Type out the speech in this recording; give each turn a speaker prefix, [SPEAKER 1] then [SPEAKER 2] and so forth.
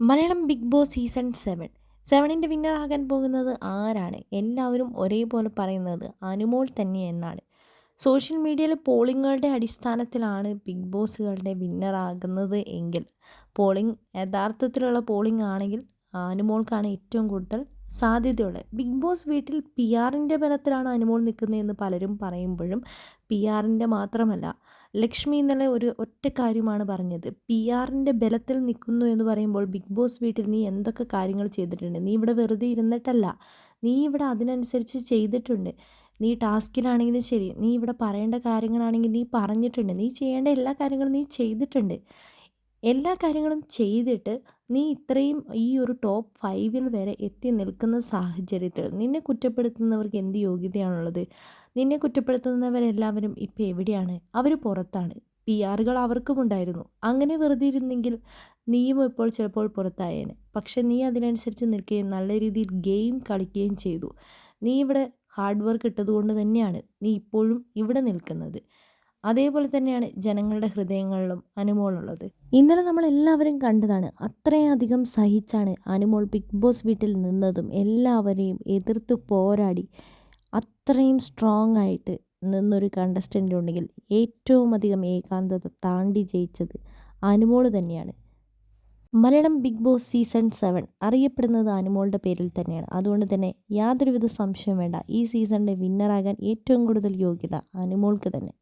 [SPEAKER 1] Malayalam Big Boss season seven. സെവനിന്റെ വിന്നറാകാൻ പോകുന്നത് ആരാണ്? എല്ലാവരും ഒരേപോലെ പറയുന്നത് അനുമോൾ തന്നെ എന്നാണ്. സോഷ്യൽ മീഡിയയിലെ പോളിങ്ങുകളുടെ അടിസ്ഥാനത്തിലാണ് ബിഗ് ബോസുകളുടെ വിന്നറാകുന്നത് എങ്കിൽ. പോളിംഗ് യഥാർത്ഥത്തിലുള്ള പോളിംഗ് ആണെങ്കിൽ അനുമോൾക്കാണ് ഏറ്റവും കൂടുതൽ സാധ്യതയുള്ളത് ബിഗ് ബോസ് വീട്ടിൽ പി ആറിന്റെ ബലത്തിലാണ് അനുമോൾ നിൽക്കുന്നതെന്ന് പലരും പറയുമ്പോഴും പി ആറിന്റെ മാത്രമല്ല ലക്ഷ്മി ഇന്നലെ ഒരു ഒറ്റ കാര്യമാണ് പറഞ്ഞത്. പി ആറിന്റെ ബലത്തിൽ നിൽക്കുന്നു എന്ന് പറയുമ്പോൾ ബിഗ് ബോസ് വീട്ടിൽ നീ എന്തൊക്കെ കാര്യങ്ങൾ ചെയ്തിട്ടുണ്ട്? നീ ഇവിടെ വെറുതെ ഇരുന്നിട്ടല്ല. നീ ഇവിടെ അതിനനുസരിച്ച് ചെയ്തിട്ടുണ്ട്. നീ ടാസ്കിലാണെങ്കിലും ശരി. നീ ഇവിടെ പറയേണ്ട കാര്യങ്ങളാണെങ്കിൽ നീ പറഞ്ഞിട്ടുണ്ട്. നീ ചെയ്യേണ്ട എല്ലാ കാര്യങ്ങളും നീ ചെയ്തിട്ടുണ്ട്. എല്ലാ കാര്യങ്ങളും ചെയ്തിട്ട് നീ ഇത്രയും ഈ ഒരു ടോപ്പ് ഫൈവിൽ വരെ എത്തി നിൽക്കുന്ന സാഹചര്യത്തിൽ നിന്നെ കുറ്റപ്പെടുത്തുന്നവർക്ക് എന്ത് യോഗ്യതയാണുള്ളത്? നിന്നെ കുറ്റപ്പെടുത്തുന്നവരെല്ലാവരും ഇപ്പോൾ എവിടെയാണ്? അവർ പുറത്താണ്. പി ആറുകൾ അവർക്കും ഉണ്ടായിരുന്നു. അങ്ങനെ വെറുതെ ഇരുന്നെങ്കിൽ നീയും ഇപ്പോൾ ചിലപ്പോൾ പുറത്തായേനെ. പക്ഷെ നീ അതിനനുസരിച്ച് നിൽക്കുകയും നല്ല രീതിയിൽ ഗെയിം കളിക്കുകയും ചെയ്തു. നീ ഇവിടെ ഹാർഡ് വർക്ക് ഇട്ടതുകൊണ്ട് തന്നെയാണ് നീ ഇപ്പോഴും ഇവിടെ നിൽക്കുന്നത്. അതേപോലെ തന്നെയാണ് ജനങ്ങളുടെ ഹൃദയങ്ങളിലും അനുമോളുള്ളത്. ഇന്നലെ നമ്മൾ എല്ലാവരും കണ്ടതാണ് അത്രയധികം സഹിച്ചാണ് അനുമോൾ ബിഗ് ബോസ് വീട്ടിൽ നിന്നതും എല്ലാവരെയും എതിർത്ത് പോരാടി അത്രയും സ്ട്രോങ് ആയിട്ട് നിന്നൊരു കണ്ടസ്റ്റന്റ് ഉണ്ടെങ്കിൽ ഏറ്റവും അധികം ഏകാന്തത താണ്ടി ജയിച്ചത് അനുമോൾ തന്നെയാണ്. Malayalam Big Boss season seven അറിയപ്പെടുന്നത് അനുമോളുടെ പേരിൽ തന്നെയാണ്. അതുകൊണ്ട് തന്നെ യാതൊരുവിധ സംശയം വേണ്ട. ഈ സീസണിന്റെ വിന്നറാകാൻ ഏറ്റവും കൂടുതൽ യോഗ്യത അനുമോൾക്ക് തന്നെ.